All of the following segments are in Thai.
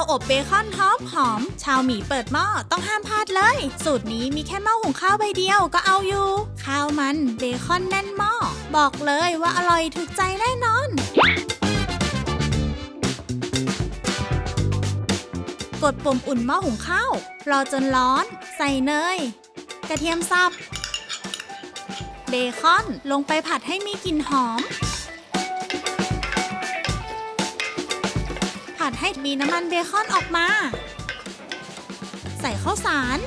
าวอบเบคอนหอมหอม ชาวหมีเปิดหม้อต้องห้ามพลาดเลย สูตรนี้มีแค่หม้อหุงข้าวใบเดียวก็เอาอยู่ ข้าวมันเบคอนแน่นหม้อ บอกเลยว่าอร่อยถูกใจแน่นอนกดปุ่มอุ่นหม้อหุงข้าว รอจนร้อน ใส่เนย กระเทียมสับ เบคอนลงไปผัดให้มีกลิ่นหอม ให้มีน้ำมันเบคอนออกมา ใส่ข้าวสาร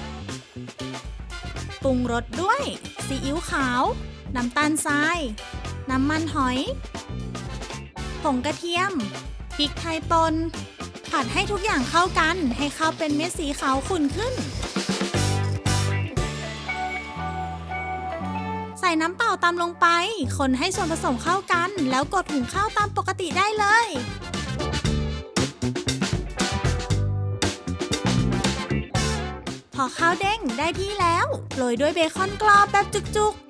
ปรุงรสด้วย ซีอิ๊วขาว น้ำตาลทราย น้ำมันหอย ผงกระเทียม พริกไทยป่น ผัดให้ทุกอย่างเข้ากัน ให้ข้าวเป็นเม็ดสีขาวขุ่นขึ้น ใส่น้ำเปล่าตามลงไป คนให้ส่วนผสมเข้ากัน แล้วกดหุงข้าวตามปกติได้เลย อข้าวเด้งได้ที่แล้วโรยด้วยเบคอนกรอบแบบจุกๆ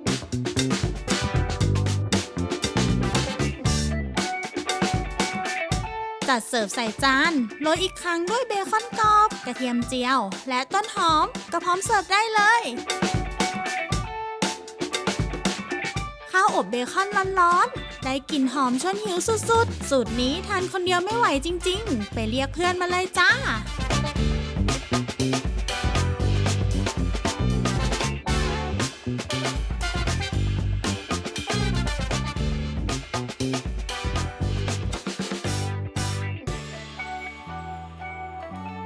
จัดเสิร์ฟใส่จานโรยอีกครั้งด้วยเบคอนกรอบ กระเทียมเจียว และต้นหอมก็พร้อมเสิร์ฟได้เลยข้าวอบเบคอนร้อนๆ ได้กลิ่นหอมชวนหิวสุดๆ สูตรนี้ทานคนเดียวไม่ไหวจริงๆ ไปเรียกเพื่อนมาเลยจ้า